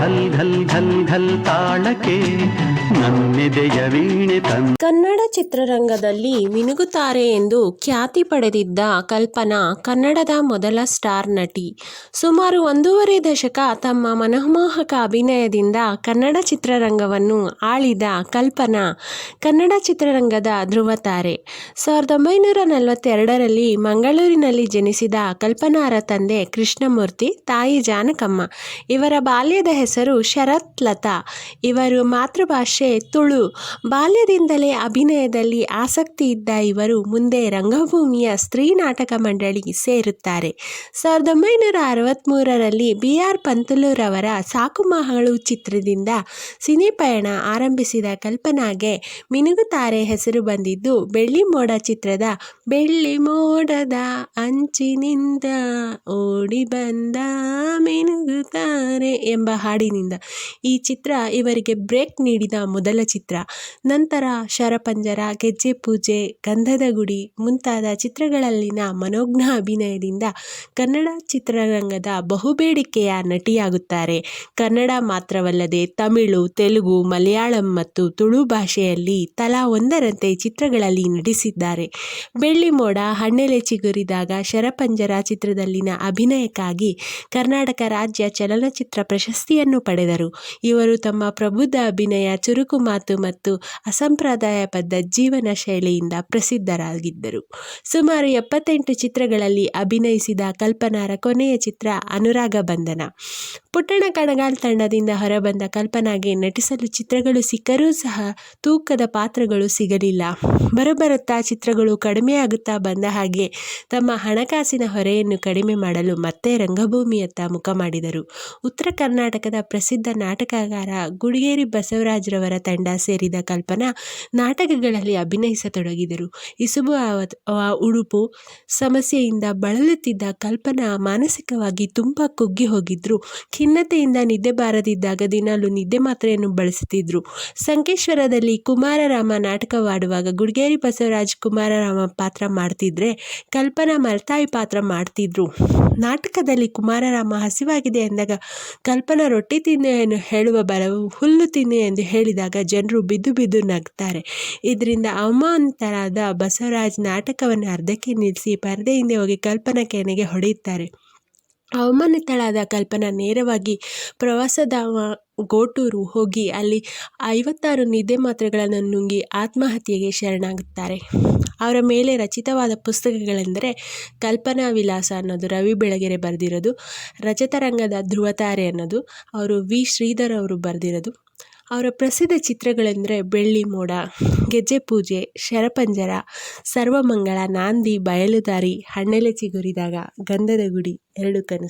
ಘಲ್ ಘಲ್ ಘಲ್ ಘಲ್ ತಾಳಕ್ಕೆ ನನ್ನೆದೆಯ ವೀಣೆ ಕನ್ನಡ ಚಿತ್ರರಂಗದಲ್ಲಿ ಮಿನುಗುತ್ತಾರೆ ಎಂದು ಖ್ಯಾತಿ ಪಡೆದಿದ್ದ ಕಲ್ಪನಾ ಕನ್ನಡದ ಮೊದಲ ಸ್ಟಾರ್ ನಟಿ. ಸುಮಾರು ಒಂದೂವರೆ ದಶಕ ತಮ್ಮ ಮನೋಮೋಹಕ ಅಭಿನಯದಿಂದ ಕನ್ನಡ ಚಿತ್ರರಂಗವನ್ನು ಆಳಿದ ಕಲ್ಪನಾ ಕನ್ನಡ ಚಿತ್ರರಂಗದ ಧ್ರುವತಾರೆ. ಸಾವಿರದ ಒಂಬೈನೂರ ನಲವತ್ತೆರಡರಲ್ಲಿ ಮಂಗಳೂರಿನಲ್ಲಿ ಜನಿಸಿದ ಕಲ್ಪನಾರ ತಂದೆ ಕೃಷ್ಣಮೂರ್ತಿ, ತಾಯಿ ಜಾನಕಮ್ಮ ಇವರ ಬಾಲ್ಯದ ಹೆಸರು ಶರತ್ ಲತಾ ಇವರು ಮಾತೃಭಾಷೆ ತುಳು. ಬಾಲ್ಯದಿಂದಲೇ ಅಭಿನಯದಲ್ಲಿ ಆಸಕ್ತಿ ಇದ್ದ ಇವರು ಮುಂದೆ ರಂಗಭೂಮಿಯ ಸ್ತ್ರೀ ನಾಟಕ ಮಂಡಳಿ ಸೇರುತ್ತಾರೆ. ಸಾವಿರದ ಒಂಬೈನೂರ ಅರವತ್ತ್ಮೂರರಲ್ಲಿ ಬಿ ಆರ್ ಪಂತಲೂರವರ ಸಾಕು ಮಗಳು ಚಿತ್ರದಿಂದ ಸಿನಿ ಪಯಣ ಆರಂಭಿಸಿದ ಕಲ್ಪನಾಗೆ ಮಿನುಗುತಾರೆ ಹೆಸರು ಬಂದಿದ್ದು ಬೆಳ್ಳಿ ಮೋಡ ಚಿತ್ರದ ಬೆಳ್ಳಿ ಮೋಡದ ಅಂಚಿನಿಂದ ಓಡಿ ಬಂದ ಮಿನುಗುತ್ತಾರೆ ಎಂಬ ಹಾಡಿನಿಂದ ಈ ಚಿತ್ರ ಇವರಿಗೆ ಬ್ರೇಕ್ ನೀಡಿದ ಮೊದಲ ಚಿತ್ರ. ನಂತರ ಶರಪಂಜರ, ಗೆಜ್ಜೆ ಪೂಜೆ, ಗಂಧದ ಗುಡಿ ಮುಂತಾದ ಚಿತ್ರಗಳಲ್ಲಿನ ಮನೋಜ್ಞ ಅಭಿನಯದಿಂದ ಕನ್ನಡ ಚಿತ್ರರಂಗದ ಬಹುಬೇಡಿಕೆಯ ನಟಿಯಾಗುತ್ತಾರೆ. ಕನ್ನಡ ಮಾತ್ರವಲ್ಲದೆ ತಮಿಳು, ತೆಲುಗು, ಮಲಯಾಳಂ ಮತ್ತು ತುಳು ಭಾಷೆಯಲ್ಲಿ ತಲಾ ಒಂದರಂತೆ ಚಿತ್ರಗಳಲ್ಲಿ ನಟಿಸಿದ್ದಾರೆ. ಬೆಳ್ಳಿ ಮೋಡ ಹಣ್ಣೆಲೆ ಚಿಗುರಿದಾಗ ಶರಪಂಜರ ಚಿತ್ರದಲ್ಲಿನ ಅಭಿನಯಕ್ಕಾಗಿ ಕರ್ನಾಟಕ ರಾಜ್ಯ ಚಲನಚಿತ್ರ ಪ್ರಶಸ್ತಿಯನ್ನು ಪಡೆದರು. ಇವರು ತಮ್ಮ ಪ್ರಬುದ್ಧ ಅಭಿನಯ, ಚುರುಕು ಮಾತು ಮತ್ತು ಅಸಂಪ್ರದಾಯ ಬದ್ಧ ಜೀವನ ಶೈಲಿಯಿಂದ ಪ್ರಸಿದ್ಧರಾಗಿದ್ದರು. ಸುಮಾರು ಎಪ್ಪತ್ತೆಂಟು ಚಿತ್ರಗಳಲ್ಲಿ ಅಭಿನಯಿಸಿದ ಕಲ್ಪನಾರ ಕೊನೆಯ ಚಿತ್ರ ಅನುರಾಗ ಬಂಧನ. ಪುಟ್ಟಣ ಕಣಗಾಲ್ ತಂಡದಿಂದ ಹೊರಬಂದ ಕಲ್ಪನಾಗೆ ನಟಿಸಲು ಚಿತ್ರಗಳು ಸಿಕ್ಕರೂ ಸಹ ತೂಕದ ಪಾತ್ರಗಳು ಸಿಗಲಿಲ್ಲ. ಬರಬರುತ್ತಾ ಚಿತ್ರಗಳು ಕಡಿಮೆಯಾಗುತ್ತಾ ಬಂದ ಹಾಗೆ ತಮ್ಮ ಹಣಕಾಸಿನ ಹೊರೆಯನ್ನು ಕಡಿಮೆ ಮಾಡಲು ಮತ್ತೆ ರಂಗಭೂಮಿಯತ್ತ ಮುಖ ಮಾಡಿದರು. ಉತ್ತರ ಕರ್ನಾಟಕದ ಪ್ರಸಿದ್ಧ ನಾಟಕಗಾರ ಗುಡಿಗೇರಿ ಬಸವರಾಜ್ರವರ ತಂಡ ಸೇರಿದ ಕಲ್ಪನಾ ನಾಟಕಗಳಲ್ಲಿ ಅಭಿನಯಿಸತೊಡಗಿದರು. ಇಸುಬು ಉಡುಪು ಸಮಸ್ಯೆಯಿಂದ ಬಳಲುತ್ತಿದ್ದ ಕಲ್ಪನಾ ಮಾನಸಿಕವಾಗಿ ತುಂಬ ಕುಗ್ಗಿ ಹೋಗಿದ್ರು. ಖಿನ್ನತೆಯಿಂದ ನಿದ್ದೆ ಬಾರದಿದ್ದಾಗ ದಿನಾಲು ನಿದ್ದೆ ಮಾತ್ರೆಯನ್ನು ಬಳಸುತ್ತಿದ್ದರು ಸಂಕೇಶ್ವರದಲ್ಲಿ ಕುಮಾರರಾಮ ನಾಟಕವಾಡುವಾಗ ಗುಡಿಗೇರಿ ಬಸವರಾಜ್ ಕುಮಾರರಾಮ ಪಾತ್ರ ಮಾಡ್ತಿದ್ರೆ ಕಲ್ಪನಾ ಮಲ್ತಾಯಿ ಪಾತ್ರ ಮಾಡ್ತಿದ್ರು. ನಾಟಕದಲ್ಲಿ ಕುಮಾರರಾಮ ಹಸಿವಾಗಿದೆ ಎಂದಾಗ ಕಲ್ಪನಾ ರೊಟ್ಟಿ ತಿನ್ನು ಎಂದು ಹೇಳುವ ಬರವು ಹುಲ್ಲು ತಿನ್ನೆ ಎಂದು ಹೇಳಿದಾಗ ಜನರು ಬಿದ್ದು ಬಿದ್ದು ನಗ್ತಾರೆ. ಇದರಿಂದ ಅವಮಾನಿತರಾದ ಬಸವರಾಜ್ ನಾಟಕವನ್ನು ಅರ್ಧಕ್ಕೆ ನಿಲ್ಲಿಸಿ ಪರದೆಯಿಂದ ಹೋಗಿ ಕಲ್ಪನಾ ಕೆನೆಗೆ ಹೊಡೆಯುತ್ತಾರೆ. ಅವಮಾನಿತಳಾದ ಕಲ್ಪನಾ ನೇರವಾಗಿ ಪ್ರವಾಸಧಾಮ ಗೋಟೂರು ಹೋಗಿ ಅಲ್ಲಿ ಐವತ್ತಾರು ನಿದ್ದೆ ಮಾತ್ರೆಗಳನ್ನು ನುಂಗಿ ಆತ್ಮಹತ್ಯೆಗೆ ಶರಣಾಗುತ್ತಾರೆ. ಅವರ ಮೇಲೆ ರಚಿತವಾದ ಪುಸ್ತಕಗಳೆಂದರೆ ಕಲ್ಪನಾ ವಿಲಾಸ ಅನ್ನೋದು, ರವಿ ಬೆಳಗೆರೆ ಬರೆದಿರೋದು ರಜತರಂಗದ ಧ್ರುವತಾರೆ ಅನ್ನೋದು, ಅವರು ವಿ ಶ್ರೀಧರ್ ಅವರು ಬರೆದಿರೋದು. ಅವರ ಪ್ರಸಿದ್ಧ ಚಿತ್ರಗಳೆಂದರೆ ಬೆಳ್ಳಿ ಮೋಡ, ಗೆಜ್ಜೆ ಪೂಜೆ, ಶರಪಂಜರ, ಸರ್ವಮಂಗಳ, ನಾಂದಿ, ಬಯಲುದಾರಿ ಹಣ್ಣೆಲೆ ಚಿಗುರಿದಾಗ ಗಂಧದ ಗುಡಿ, ಎರಡು ಕನಸು.